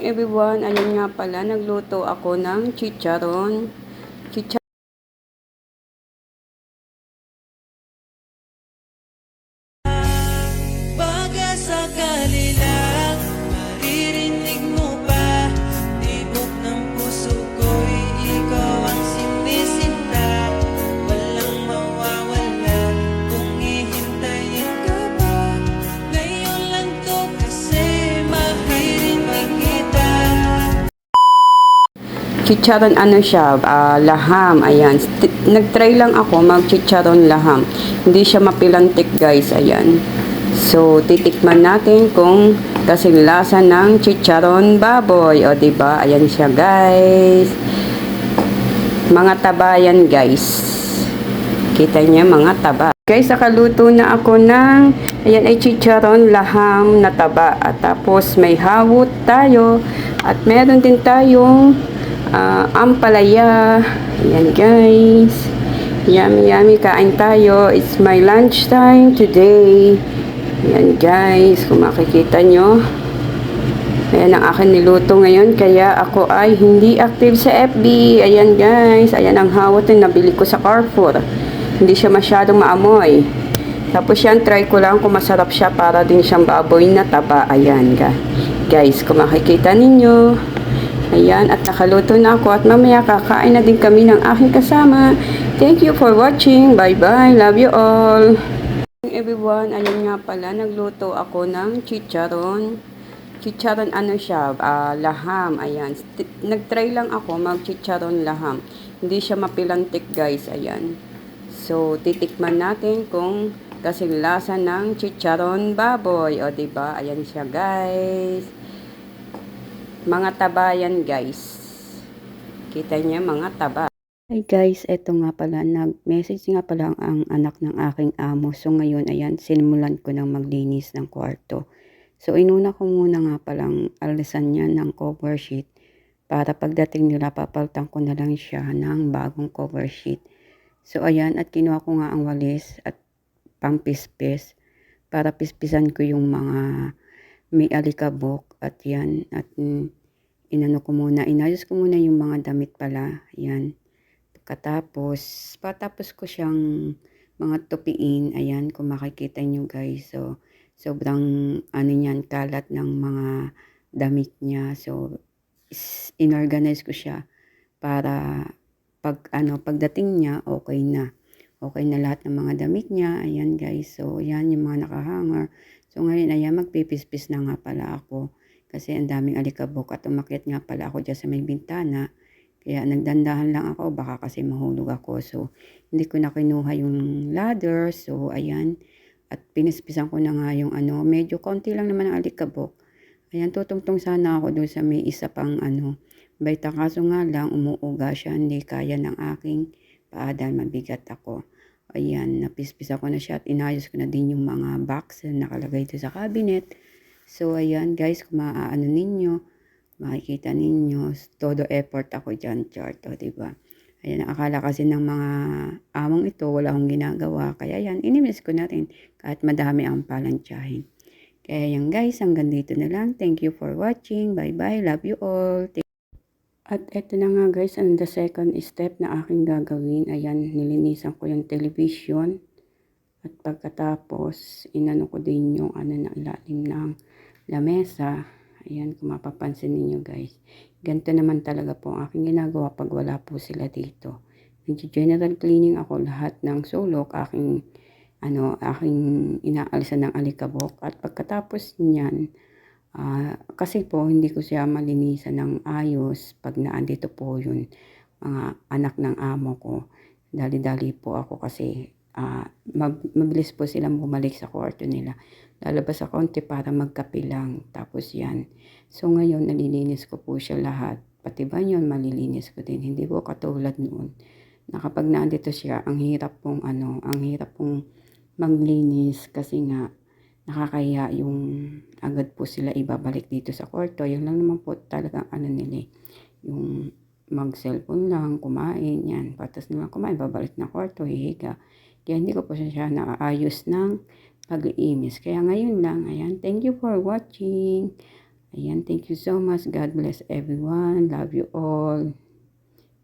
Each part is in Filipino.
everyone, ayun nga pala, nagluto ako ng chicharon. Chicharon. Chicharon ano siya, ah, laham, ayan. Nag-try lang ako mag-chicharon laham. Hindi siya mapilantik guys, ayan. So, titikman natin kung kasing lasa ng chicharon baboy. O, diba? Ayan siya guys. Mga tabayan guys. Kita niya mga taba. Guys, nakaluto na ako ng, ayan ay chicharon laham na taba. At tapos may hawot tayo. At meron din tayong ah, ampalaya. Ayan guys. Yummy yummy kain tayo. It's my lunch time today. Ayan guys, kung makikita nyo. Ayan ang akin niluto ngayon. Kaya ako ay hindi active sa FB. Ayan guys. Ayan ang hawat na nabili ko sa Carrefour. Hindi siya masyadong maamoy. Tapos yan, try ko lang kung masarap siya para din siyang baboy na taba. Ayan ga. Guys, kung makikita ninyo. Ayan, at nakaluto na ako at mamaya kakain na din kami ng aking kasama. Thank you for watching. Bye-bye. Love you all. Everyone, ayun nga pala, nagluto ako ng chicharon. Chicharon ano siya, ah, laham, ayan. Nag-try lang ako mag-chicharon laham. Hindi siya mapilantik guys, ayan. So, titikman natin kung kasing lasa ng chicharon baboy. O, diba? Ayan siya guys. Mga tabayan guys. Kita niya mga taba. Hi guys, eto nga pala, nag-message nga pala ang anak ng aking amo. So ngayon, ayan, sinimulan ko ng maglinis ng kwarto. So inuna ko muna nga palang alisan niya ng cover sheet para pagdating nila papaltan ko na lang siya ng bagong cover sheet. So ayan, at kinuha ko nga ang walis at pampispis para pispisan ko yung mga may alikabok at yan at mm, inano ko muna, inayos ko muna yung mga damit pala, yan. Pagkatapos, patapos ko siyang mga tupiin, ayan, kung makikita nyo guys. So, sobrang ano niyan, kalat ng mga damit niya. So, inorganize ko siya para pag ano, pagdating niya, okay na. Okay na lahat ng mga damit niya. Ayan guys. So, ayan yung mga nakahanger. So, ngayon, ayan, magpipispis na nga pala ako. Kasi ang daming alikabok at umakyat nga pala ako dyan sa may bintana. Kaya nagdandahan lang ako, baka kasi mahulog ako. So, hindi ko na kinuha yung ladder. So, ayan. At pinispisan ko na nga yung ano, medyo konti lang naman ang alikabok. Ayan, tutungtong sana ako doon sa may isa pang ano, baita kaso nga lang, umuuga siya, hindi kaya ng aking paa mabigat ako. Ayan, napispisan ko na siya at inayos ko na din yung mga box na nakalagay doon sa cabinet. So, ayan guys, kung maaano ninyo, makikita ninyo, todo effort ako dyan, chart, o, diba? Ayan, akala kasi ng mga among ito, wala akong ginagawa. Kaya yan, inimis ko na rin kahit madami ang palansyahin. Kaya yan guys, hanggang dito na lang. Thank you for watching. Bye-bye. Love you all. At eto na nga guys, ang the second step na aking gagawin. Ayan, nilinisan ko yung television. At pagkatapos, inano ko din yung ano na ilalim ng lamesa. Ayan, kung mapapansin ninyo guys. Ganito naman talaga po ang aking ginagawa pag wala po sila dito. Nag-general cleaning ako lahat ng sulok, aking ano, aking inaalisan ng alikabok. At pagkatapos niyan, ah, kasi po hindi ko siya malinisan ng ayos pag naandito po yun mga anak ng amo ko. Dali-dali po ako kasi ah, mag, mabilis po silang bumalik sa kwarto nila. Lalabas ako konti para magkape lang. Tapos yan. So ngayon, nalilinis ko po siya lahat. Pati ba yun, malilinis ko din. Hindi po katulad noon. Na kapag naandito siya, ang hirap pong ano, ang hirap pong maglinis kasi nga nakakaya yung agad po sila ibabalik dito sa kwarto. Yan lang naman po talagang ano nila eh. Yung mag-cellphone lang, kumain, yan. Patas na lang kumain, babalik na kwarto, hihiga. Kaya hindi ko po siya, siya naaayos ng pag-iimis. Kaya ngayon lang, ayan. Thank you for watching. Ayan, thank you so much. God bless everyone. Love you all.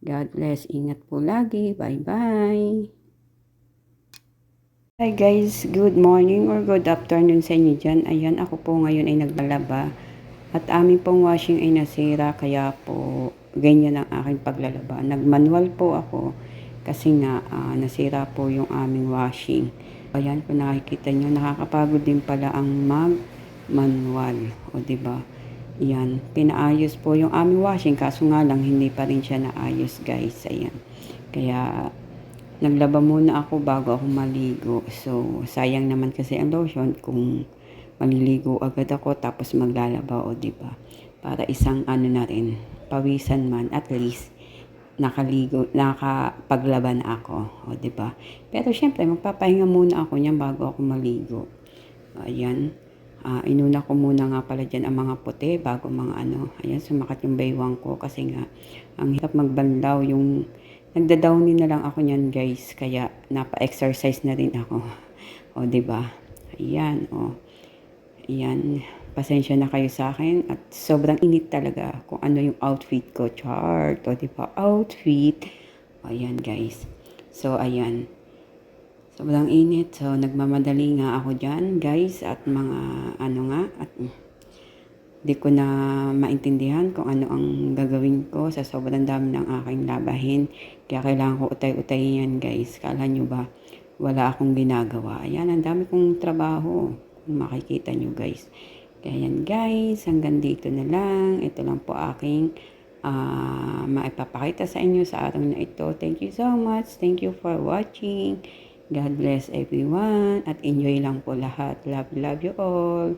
God bless. Ingat po lagi. Bye-bye. Hi guys, good morning or good afternoon sa inyo dyan. Ayan, ako po ngayon ay naglalaba. At aming pong washing ay nasira, kaya po ganyan ang aking paglalaba. Nagmanual po ako kasi nga ah, nasira po yung aming washing. Ayan, kung nakikita nyo, nakakapagod din pala ang mag-manual. O, ba? Yan, pinaayos po yung aming washing, kaso nga lang hindi pa rin siya naayos guys. Ayan. Kaya naglaba muna ako bago ako maligo. So, sayang naman kasi ang lotion kung maliligo agad ako tapos maglalaba o ba? Para isang ano na rin, pawisan man at least nakaligo, nakapaglaba na ako, o ba? Pero syempre magpapahinga muna ako niyan bago ako maligo. Ayan. Ah, inuna ko muna nga pala dyan ang mga puti bago mga ano. Ayan, sumakat yung baywang ko kasi nga ang hirap magbanlaw yung nagda-downy na lang ako niyan guys. Kaya napa-exercise na rin ako. O, ba? Ayan, o. Ayan. Pasensya na kayo sa akin at sobrang init talaga kung ano yung outfit ko. Chart. O, di ba? Outfit. Ayan, guys. So, ayan. Sobrang init. So, nagmamadali nga ako dyan, guys. At mga, ano nga, at di ko na maintindihan kung ano ang gagawin ko sa sobrang dami ng aking labahin. Kaya kailangan ko utay-utay yan, guys. Kala nyo ba, wala akong ginagawa. Ayan, ang dami kong trabaho. Kung makikita nyo, guys. Kaya yan, guys. Hanggang dito na lang. Ito lang po aking ah maipapakita sa inyo sa araw na ito. Thank you so much. Thank you for watching. God bless everyone at enjoy lang po lahat. Love, love you all.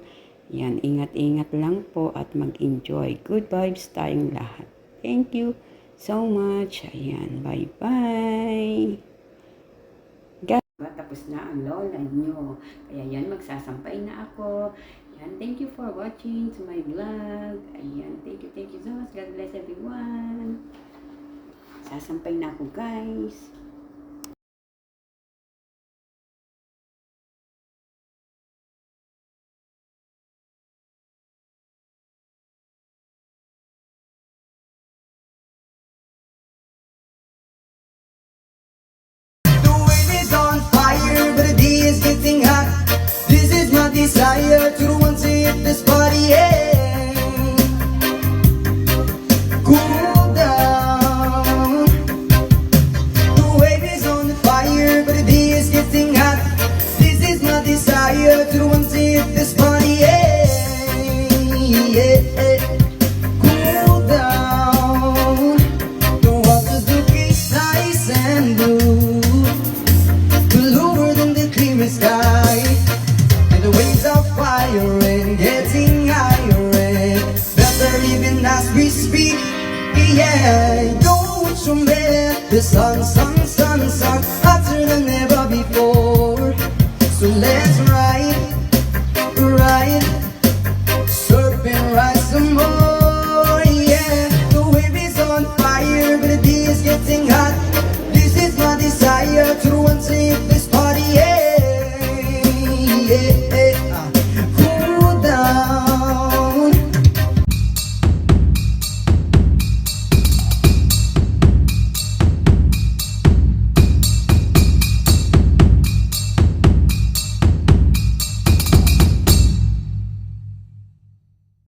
Yan, ingat-ingat lang po at mag-enjoy. Good vibes tayong lahat. Thank you so much. Ayan, bye-bye. Tapos na ang lola nyo. Kaya yan, magsasampay na ako. Yan, thank you for watching to my vlog. Ayan, thank you, thank you so much. God bless everyone. Sasampay na ako, guys. Sun, sun,